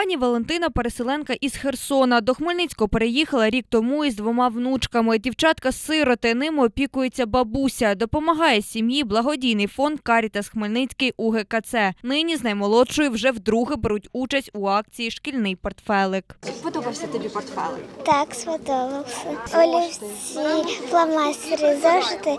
Пані Валентина переселенка із Херсона. До Хмельницького переїхала рік тому із двома внучками. Дівчатка сироти, ними опікується бабуся. Допомагає сім'ї благодійний фонд Карітас Хмельницький УГКЦ. Нині з наймолодшою вже вдруге беруть участь у акції Шкільний портфелик. Подобався тобі портфелик? Так, сподобався. Олівці, фломастери, зошити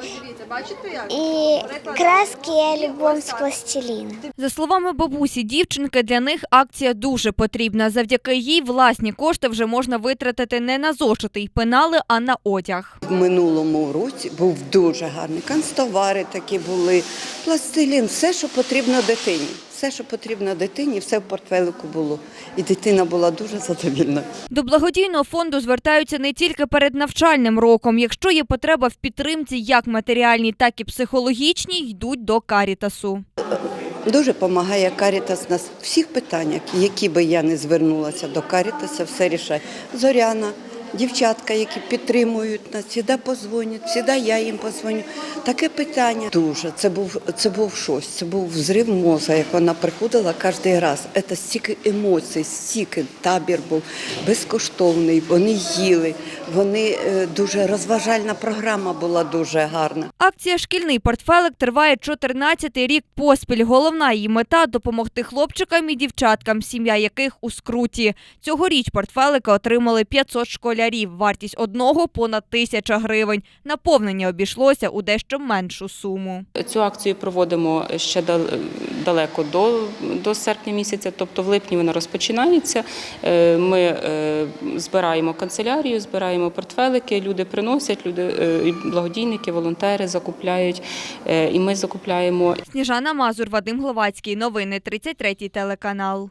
і краски і альбом з пластиліну. За словами бабусі, дівчинки для них акція дуже потрібна. Завдяки їй власні кошти вже можна витратити не на зошити й пенали, а на одяг. В минулому році був дуже гарний. Канцтовари такі були, пластилін, все, що потрібно дитині. Все, що потрібно дитині, все в портфелику було. І дитина була дуже задовільна. До благодійного фонду звертаються не тільки перед навчальним роком. Якщо є потреба в підтримці як матеріальній, так і психологічній, йдуть до Карітасу. Дуже допомагає Карітас на всіх питаннях, які би я не звернулася до Карітаса, все рішає. Зоряна, дівчатка, які підтримують нас, завжди позвонять, завжди я їм позвоню. Таке питання дуже. Це був це був щось, це був взрив мозга, як вона приходила кожен раз. Це стільки емоцій, стільки табір був безкоштовний. Вони їли, вони е, дуже розважальна програма була дуже гарна. Акція Шкільний портфелик триває 14-й рік поспіль. Головна її мета допомогти хлопчикам і дівчаткам, сім'я яких у скруті. Цьогоріч портфелика отримали 500 школярів. Вартість одного понад тисяча гривень. Наповнення обійшлося у дещо меншу суму. Цю акцію проводимо ще далеко до, до серпня місяця, тобто в липні вона розпочинається. Е, Ми е, збираємо канцелярію, збираємо портфелики, люди приносять, люди, е, благодійники, волонтери закупляють, е, і ми закупляємо Сніжана Мазур, Вадим Гловацький. Новини 33 телеканал.